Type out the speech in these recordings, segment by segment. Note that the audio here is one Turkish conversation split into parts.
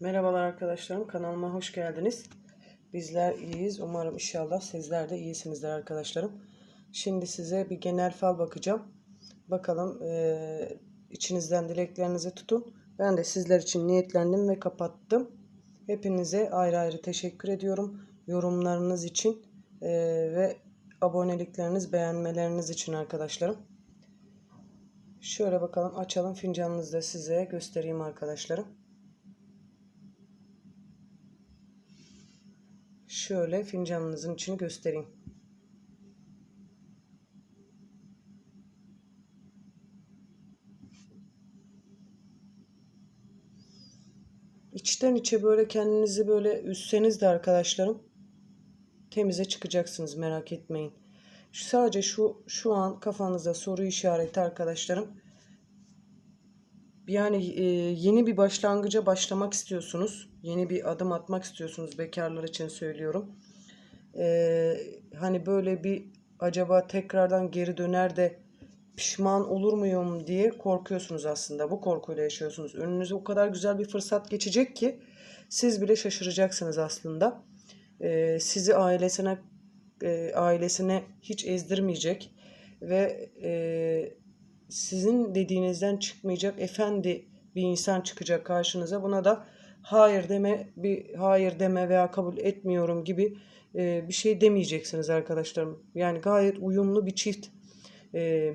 Merhabalar arkadaşlarım kanalıma hoş geldiniz. Bizler iyiyiz. Umarım inşallah sizler de iyisinizdir arkadaşlarım. Şimdi size bir genel fal bakacağım. Bakalım eee, içinizden dileklerinizi tutun. Ben de sizler için niyetlendim ve kapattım. Hepinize ayrı ayrı teşekkür ediyorum. Yorumlarınız için eee, ve abonelikleriniz, beğenmeleriniz için arkadaşlarım. Şöyle bakalım açalım fincanınızı da size göstereyim arkadaşlarım. Şöyle fincanınızın içini göstereyim. İçten içe böyle kendinizi böyle üsseniz de arkadaşlarım temize çıkacaksınız merak etmeyin. Sadece şu şu an kafanızda soru işareti arkadaşlarım. Yani e, yeni bir başlangıca başlamak istiyorsunuz. Yeni bir adım atmak istiyorsunuz. Bekarlar için söylüyorum. E, hani böyle bir acaba tekrardan geri döner de pişman olur muyum diye korkuyorsunuz aslında. Bu korkuyla yaşıyorsunuz. Önünüze o kadar güzel bir fırsat geçecek ki siz bile şaşıracaksınız aslında. E, sizi ailesine e, ailesine hiç ezdirmeyecek ve e, sizin dediğinizden çıkmayacak efendi bir insan çıkacak karşınıza. Buna da hayır deme, bir hayır deme veya kabul etmiyorum gibi e, bir şey demeyeceksiniz arkadaşlarım. Yani gayet uyumlu bir çift. E,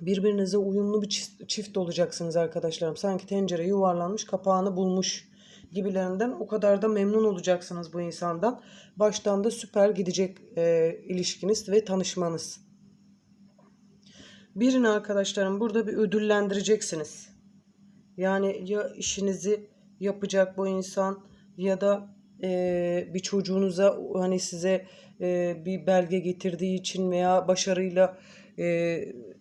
birbirinize uyumlu bir çift, çift olacaksınız arkadaşlarım. Sanki tencere yuvarlanmış, kapağını bulmuş gibilerinden o kadar da memnun olacaksınız bu insandan. Baştan da süper gidecek e, ilişkiniz ve tanışmanız. Birini arkadaşlarım burada bir ödüllendireceksiniz. Yani ya işinizi yapacak bu insan ya da e, bir çocuğunuza hani size e, bir belge getirdiği için veya başarıyla e,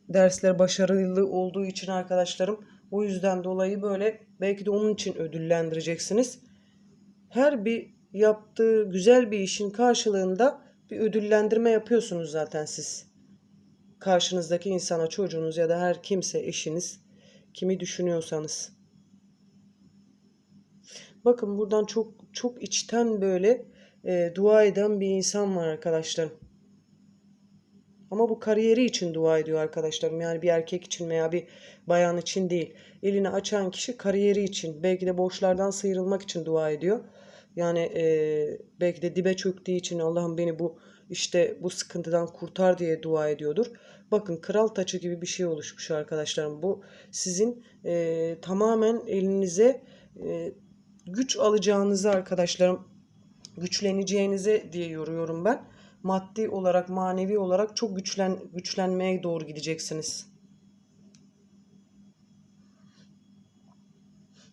dersler başarılı olduğu için arkadaşlarım o yüzden dolayı böyle belki de onun için ödüllendireceksiniz. Her bir yaptığı güzel bir işin karşılığında bir ödüllendirme yapıyorsunuz zaten siz karşınızdaki insana, çocuğunuz ya da her kimse, eşiniz, kimi düşünüyorsanız. Bakın buradan çok çok içten böyle e, dua eden bir insan var arkadaşlarım. Ama bu kariyeri için dua ediyor arkadaşlarım. Yani bir erkek için veya bir bayan için değil. Elini açan kişi kariyeri için, belki de borçlardan sıyrılmak için dua ediyor. Yani e, belki de dibe çöktüğü için Allah'ım beni bu işte bu sıkıntıdan kurtar diye dua ediyordur. Bakın kral taçı gibi bir şey oluşmuş arkadaşlarım. Bu sizin e, tamamen elinize e, güç alacağınızı arkadaşlarım güçleneceğinize diye yoruyorum ben. Maddi olarak, manevi olarak çok güçlen güçlenmeye doğru gideceksiniz.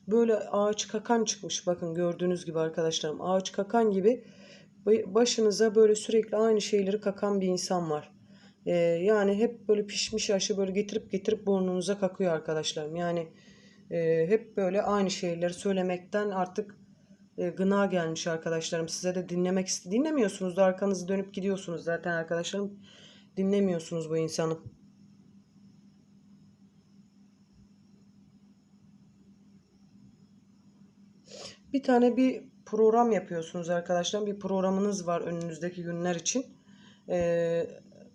Böyle ağaç kakan çıkmış bakın gördüğünüz gibi arkadaşlarım. Ağaç kakan gibi başınıza böyle sürekli aynı şeyleri kakan bir insan var. Ee, yani hep böyle pişmiş aşı böyle getirip getirip burnunuza kakıyor arkadaşlarım. Yani e, hep böyle aynı şeyleri söylemekten artık e, gına gelmiş arkadaşlarım. Size de dinlemek dinlemiyorsunuz da arkanızı dönüp gidiyorsunuz zaten arkadaşlarım. Dinlemiyorsunuz bu insanı. Bir tane bir program yapıyorsunuz arkadaşlar. Bir programınız var önünüzdeki günler için. Ee,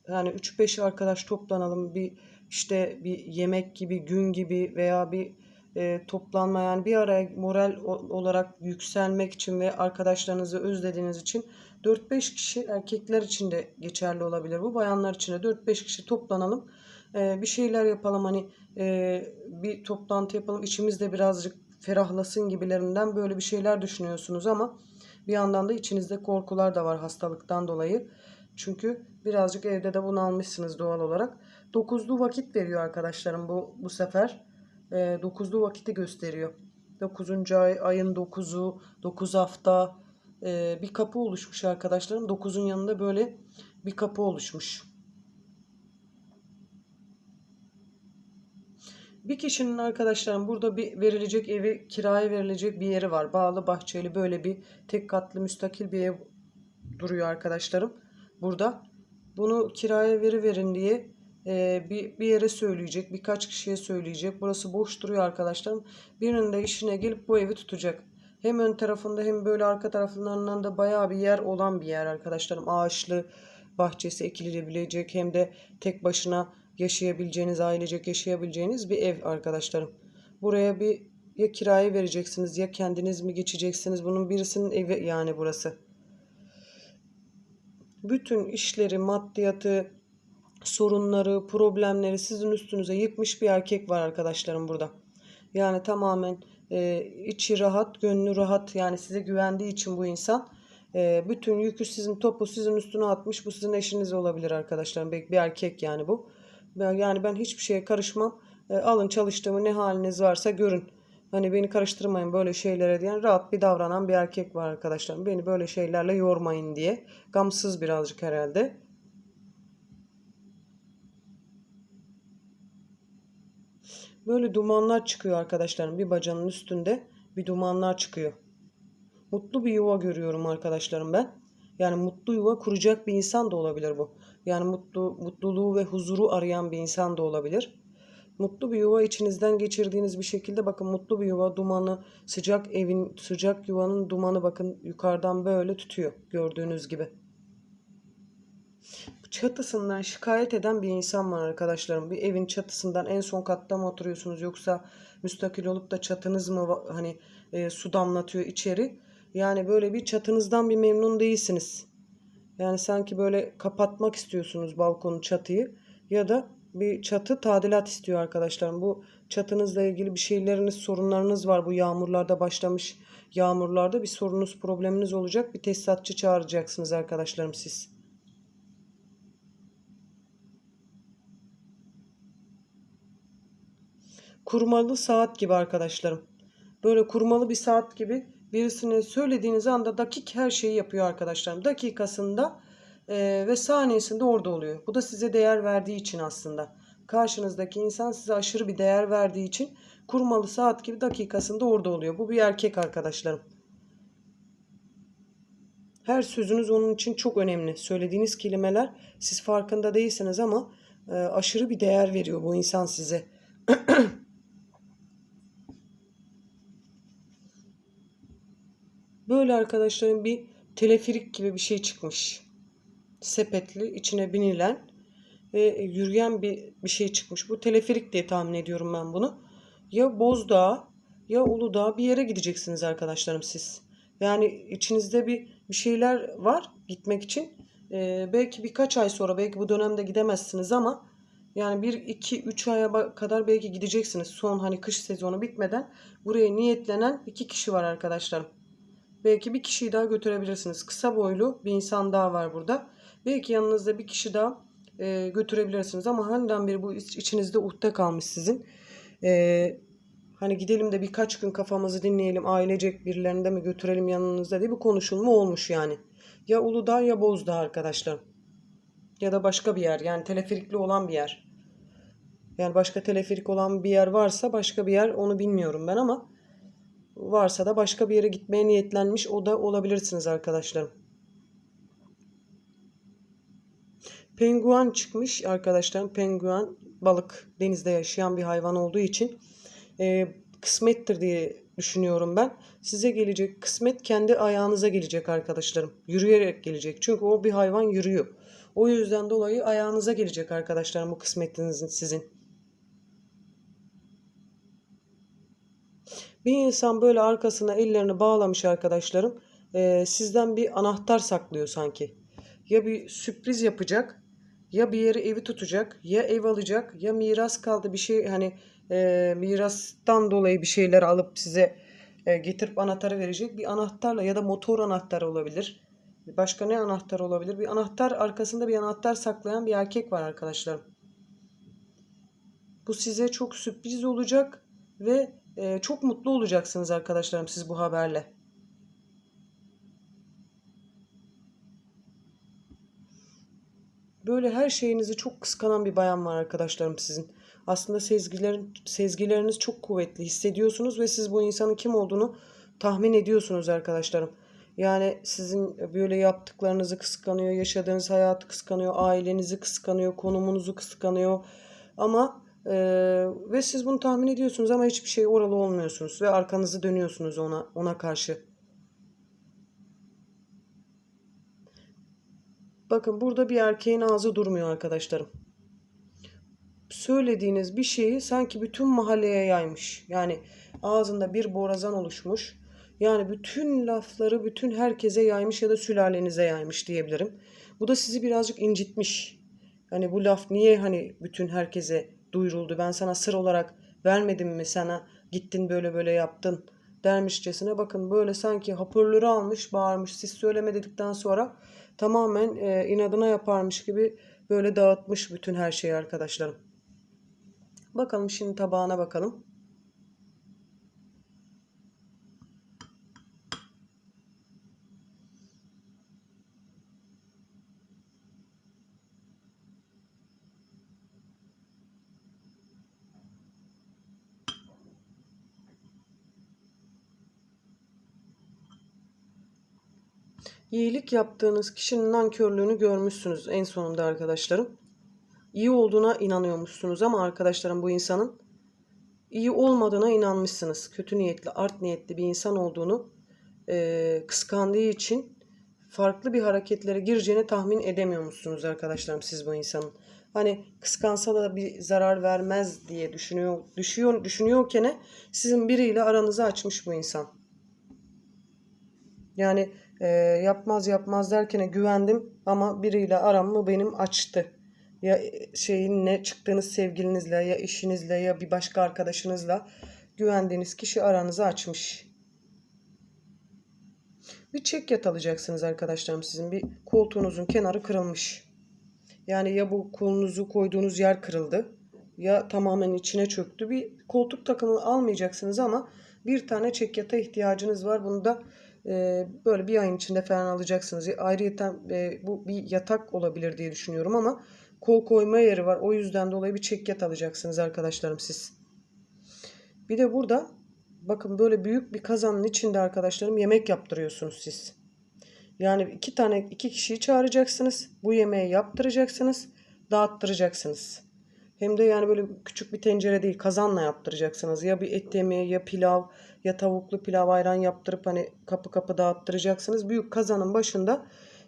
yani 3-5 arkadaş toplanalım. Bir işte bir yemek gibi, gün gibi veya bir e, toplanma yani bir araya moral olarak yükselmek için ve arkadaşlarınızı özlediğiniz için 4-5 kişi erkekler için de geçerli olabilir. Bu bayanlar için de 4-5 kişi toplanalım. E, bir şeyler yapalım hani e, bir toplantı yapalım. İçimizde birazcık ferahlasın gibilerinden böyle bir şeyler düşünüyorsunuz ama bir yandan da içinizde korkular da var hastalıktan dolayı. Çünkü birazcık evde de bunu almışsınız doğal olarak. Dokuzlu vakit veriyor arkadaşlarım bu, bu sefer. E, dokuzlu vakiti gösteriyor. Dokuzuncu ay, ayın dokuzu, dokuz hafta e, bir kapı oluşmuş arkadaşlarım. Dokuzun yanında böyle bir kapı oluşmuş. Bir kişinin arkadaşlarım burada bir verilecek evi kiraya verilecek bir yeri var. Bağlı bahçeli böyle bir tek katlı müstakil bir ev duruyor arkadaşlarım. Burada bunu kiraya veri verin diye e, bir, bir yere söyleyecek. Birkaç kişiye söyleyecek. Burası boş duruyor arkadaşlarım. Birinin de işine gelip bu evi tutacak. Hem ön tarafında hem böyle arka taraflarından da bayağı bir yer olan bir yer arkadaşlarım. Ağaçlı bahçesi ekilebilecek hem de tek başına yaşayabileceğiniz, ailecek yaşayabileceğiniz bir ev arkadaşlarım. Buraya bir ya kiraya vereceksiniz ya kendiniz mi geçeceksiniz. Bunun birisinin evi yani burası. Bütün işleri, maddiyatı, sorunları, problemleri sizin üstünüze yıkmış bir erkek var arkadaşlarım burada. Yani tamamen e, içi rahat, gönlü rahat. Yani size güvendiği için bu insan e, bütün yükü sizin topu sizin üstüne atmış. Bu sizin eşiniz olabilir arkadaşlarım. Belki bir erkek yani bu. Ben- Yani ben hiçbir şeye karışmam. E, alın çalıştığımı ne haliniz varsa görün. Hani beni karıştırmayın böyle şeylere diyen rahat bir davranan bir erkek var arkadaşlarım. Beni böyle şeylerle yormayın diye. Gamsız birazcık herhalde. Böyle dumanlar çıkıyor arkadaşlarım. Bir bacanın üstünde bir dumanlar çıkıyor. Mutlu bir yuva görüyorum arkadaşlarım ben. Yani mutlu yuva kuracak bir insan da olabilir bu. Yani mutlu mutluluğu ve huzuru arayan bir insan da olabilir. Mutlu bir yuva içinizden geçirdiğiniz bir şekilde bakın mutlu bir yuva dumanı sıcak evin sıcak yuvanın dumanı bakın yukarıdan böyle tutuyor gördüğünüz gibi. Çatısından şikayet eden bir insan var arkadaşlarım. Bir evin çatısından en son katta mı oturuyorsunuz yoksa müstakil olup da çatınız mı hani e, su damlatıyor içeri? Yani böyle bir çatınızdan bir memnun değilsiniz. Yani sanki böyle kapatmak istiyorsunuz balkonu çatıyı ya da bir çatı tadilat istiyor arkadaşlarım. Bu çatınızla ilgili bir şeyleriniz, sorunlarınız var. Bu yağmurlarda başlamış yağmurlarda bir sorunuz, probleminiz olacak. Bir tesisatçı çağıracaksınız arkadaşlarım siz. Kurmalı saat gibi arkadaşlarım. Böyle kurmalı bir saat gibi birisine söylediğiniz anda dakik her şeyi yapıyor arkadaşlarım. Dakikasında e, ve saniyesinde orada oluyor. Bu da size değer verdiği için aslında. Karşınızdaki insan size aşırı bir değer verdiği için kurmalı saat gibi dakikasında orada oluyor. Bu bir erkek arkadaşlarım. Her sözünüz onun için çok önemli. Söylediğiniz kelimeler siz farkında değilsiniz ama e, aşırı bir değer veriyor bu insan size. Böyle arkadaşlarım bir teleferik gibi bir şey çıkmış. Sepetli, içine binilen ve yürüyen bir, bir şey çıkmış. Bu teleferik diye tahmin ediyorum ben bunu. Ya Bozdağ ya Uludağ bir yere gideceksiniz arkadaşlarım siz. Yani içinizde bir, bir şeyler var gitmek için. Ee, belki birkaç ay sonra belki bu dönemde gidemezsiniz ama yani bir iki üç aya ba- kadar belki gideceksiniz. Son hani kış sezonu bitmeden buraya niyetlenen iki kişi var arkadaşlarım. Belki bir kişiyi daha götürebilirsiniz. Kısa boylu bir insan daha var burada. Belki yanınızda bir kişi daha e, götürebilirsiniz. Ama handen beri bu iç- içinizde uhde kalmış sizin. E, hani gidelim de birkaç gün kafamızı dinleyelim. Ailecek birilerini de mi götürelim yanınızda diye bir konuşulma olmuş yani. Ya Uludağ ya Bozdağ arkadaşlar. Ya da başka bir yer. Yani teleferikli olan bir yer. Yani başka teleferik olan bir yer varsa başka bir yer onu bilmiyorum ben ama varsa da başka bir yere gitmeye niyetlenmiş o da olabilirsiniz arkadaşlarım. Penguen çıkmış arkadaşlarım. Penguen balık denizde yaşayan bir hayvan olduğu için e, kısmettir diye düşünüyorum ben. Size gelecek kısmet kendi ayağınıza gelecek arkadaşlarım. Yürüyerek gelecek. Çünkü o bir hayvan yürüyor. O yüzden dolayı ayağınıza gelecek arkadaşlarım bu kısmetinizin sizin. Bir insan böyle arkasına ellerini bağlamış arkadaşlarım. Ee, sizden bir anahtar saklıyor sanki. Ya bir sürpriz yapacak, ya bir yeri evi tutacak, ya ev alacak, ya miras kaldı bir şey hani e, mirastan dolayı bir şeyler alıp size e, getirip anahtarı verecek. Bir anahtarla ya da motor anahtarı olabilir. Başka ne anahtar olabilir? Bir anahtar arkasında bir anahtar saklayan bir erkek var arkadaşlarım. Bu size çok sürpriz olacak ve e, çok mutlu olacaksınız arkadaşlarım siz bu haberle. Böyle her şeyinizi çok kıskanan bir bayan var arkadaşlarım sizin. Aslında sezgilerin, sezgileriniz çok kuvvetli hissediyorsunuz ve siz bu insanın kim olduğunu tahmin ediyorsunuz arkadaşlarım. Yani sizin böyle yaptıklarınızı kıskanıyor, yaşadığınız hayatı kıskanıyor, ailenizi kıskanıyor, konumunuzu kıskanıyor. Ama Ee, ve siz bunu tahmin ediyorsunuz ama hiçbir şey oralı olmuyorsunuz ve arkanızı dönüyorsunuz ona ona karşı. Bakın burada bir erkeğin ağzı durmuyor arkadaşlarım. Söylediğiniz bir şeyi sanki bütün mahalleye yaymış. Yani ağzında bir borazan oluşmuş. Yani bütün lafları bütün herkese yaymış ya da sülalenize yaymış diyebilirim. Bu da sizi birazcık incitmiş. Hani bu laf niye hani bütün herkese duyuruldu? Ben sana sır olarak vermedim mi sana? Gittin böyle böyle yaptın dermişçesine bakın böyle sanki hoparlörü almış bağırmış siz söyleme dedikten sonra tamamen e, inadına yaparmış gibi böyle dağıtmış bütün her şeyi arkadaşlarım. Bakalım şimdi tabağına bakalım. İyilik yaptığınız kişinin nankörlüğünü görmüşsünüz en sonunda arkadaşlarım. İyi olduğuna inanıyormuşsunuz ama arkadaşlarım bu insanın iyi olmadığına inanmışsınız. Kötü niyetli, art niyetli bir insan olduğunu e, kıskandığı için farklı bir hareketlere gireceğini tahmin edemiyormuşsunuz arkadaşlarım siz bu insanın. Hani kıskansa da bir zarar vermez diye düşünüyor, düşüyor, düşünüyorken sizin biriyle aranızı açmış bu insan. Yani e, yapmaz yapmaz derken güvendim ama biriyle aramı benim açtı. Ya şeyin ne çıktığınız sevgilinizle ya eşinizle ya bir başka arkadaşınızla güvendiğiniz kişi aranızı açmış. Bir çek yat alacaksınız arkadaşlarım sizin. Bir koltuğunuzun kenarı kırılmış. Yani ya bu kolunuzu koyduğunuz yer kırıldı ya tamamen içine çöktü. Bir koltuk takımı almayacaksınız ama bir tane çek yata ihtiyacınız var. Bunu da e, böyle bir ayın içinde falan alacaksınız. Ayrıca e, bu bir yatak olabilir diye düşünüyorum ama kol koyma yeri var. O yüzden dolayı bir çek yat alacaksınız arkadaşlarım siz. Bir de burada bakın böyle büyük bir kazanın içinde arkadaşlarım yemek yaptırıyorsunuz siz. Yani iki tane iki kişiyi çağıracaksınız. Bu yemeği yaptıracaksınız. Dağıttıracaksınız. Hem de yani böyle küçük bir tencere değil kazanla yaptıracaksınız. Ya bir et yemeği ya pilav ya tavuklu pilav ayran yaptırıp hani kapı kapı dağıttıracaksınız. Büyük kazanın başında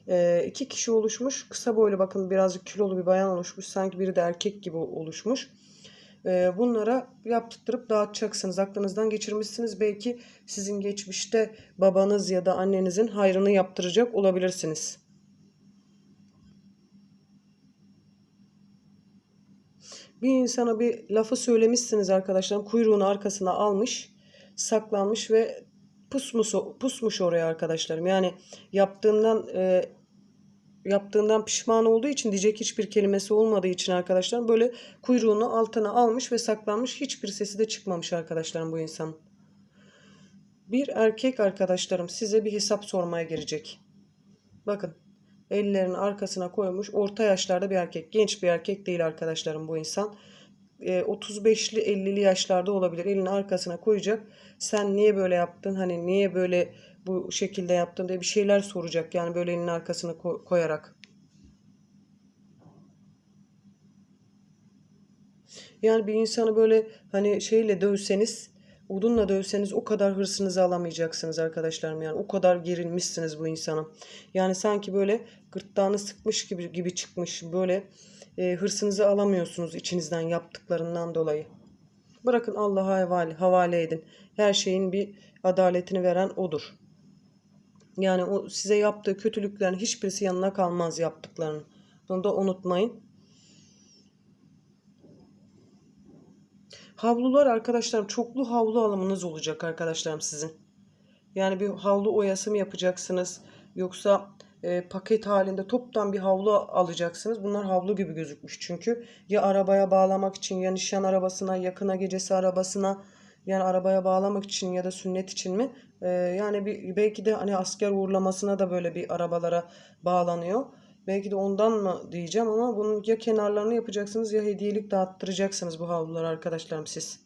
e, iki kişi oluşmuş. Kısa boylu bakın birazcık kilolu bir bayan oluşmuş. Sanki biri de erkek gibi oluşmuş. E, bunlara yaptırıp dağıtacaksınız. Aklınızdan geçirmişsiniz. Belki sizin geçmişte babanız ya da annenizin hayrını yaptıracak olabilirsiniz. Bir insana bir lafı söylemişsiniz arkadaşlar. Kuyruğunu arkasına almış, saklanmış ve pusmuş, pusmuş oraya arkadaşlarım. Yani yaptığından e, yaptığından pişman olduğu için diyecek hiçbir kelimesi olmadığı için arkadaşlar böyle kuyruğunu altına almış ve saklanmış. Hiçbir sesi de çıkmamış arkadaşlarım bu insan. Bir erkek arkadaşlarım size bir hesap sormaya girecek. Bakın ellerini arkasına koymuş. Orta yaşlarda bir erkek. Genç bir erkek değil arkadaşlarım bu insan. E, 35'li 50'li yaşlarda olabilir. Elini arkasına koyacak. Sen niye böyle yaptın? Hani niye böyle bu şekilde yaptın diye bir şeyler soracak. Yani böyle elinin arkasına ko- koyarak. Yani bir insanı böyle hani şeyle dövseniz Odunla dövseniz o kadar hırsınızı alamayacaksınız arkadaşlarım yani o kadar gerilmişsiniz bu insana. Yani sanki böyle gırtlağını sıkmış gibi gibi çıkmış böyle e, hırsınızı alamıyorsunuz içinizden yaptıklarından dolayı. Bırakın Allah'a havale, havale edin. Her şeyin bir adaletini veren odur. Yani o size yaptığı kötülüklerin hiçbirisi yanına kalmaz yaptıklarını. Bunu da unutmayın. Havlular arkadaşlarım çoklu havlu alımınız olacak arkadaşlarım sizin. Yani bir havlu oyası mı yapacaksınız yoksa e, paket halinde toptan bir havlu alacaksınız. Bunlar havlu gibi gözükmüş çünkü ya arabaya bağlamak için ya nişan arabasına yakına gecesi arabasına yani arabaya bağlamak için ya da sünnet için mi? E, yani bir, belki de hani asker uğurlamasına da böyle bir arabalara bağlanıyor. Belki de ondan mı diyeceğim ama bunun ya kenarlarını yapacaksınız ya hediyelik dağıttıracaksınız bu havluları arkadaşlarım siz.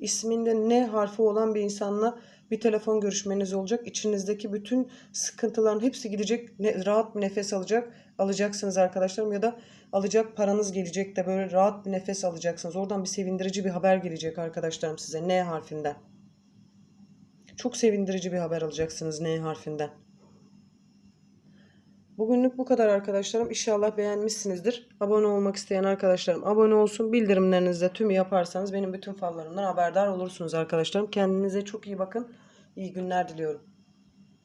İsminde ne harfi olan bir insanla Bir telefon görüşmeniz olacak. İçinizdeki bütün sıkıntıların hepsi gidecek. Ne, rahat bir nefes alacak. Alacaksınız arkadaşlarım ya da alacak paranız gelecek de böyle rahat bir nefes alacaksınız. Oradan bir sevindirici bir haber gelecek arkadaşlarım size. N harfinden. Çok sevindirici bir haber alacaksınız N harfinden. Bugünlük bu kadar arkadaşlarım. İnşallah beğenmişsinizdir. Abone olmak isteyen arkadaşlarım abone olsun. Bildirimlerinizi de tüm yaparsanız benim bütün fallarımdan haberdar olursunuz arkadaşlarım. Kendinize çok iyi bakın. İyi günler diliyorum.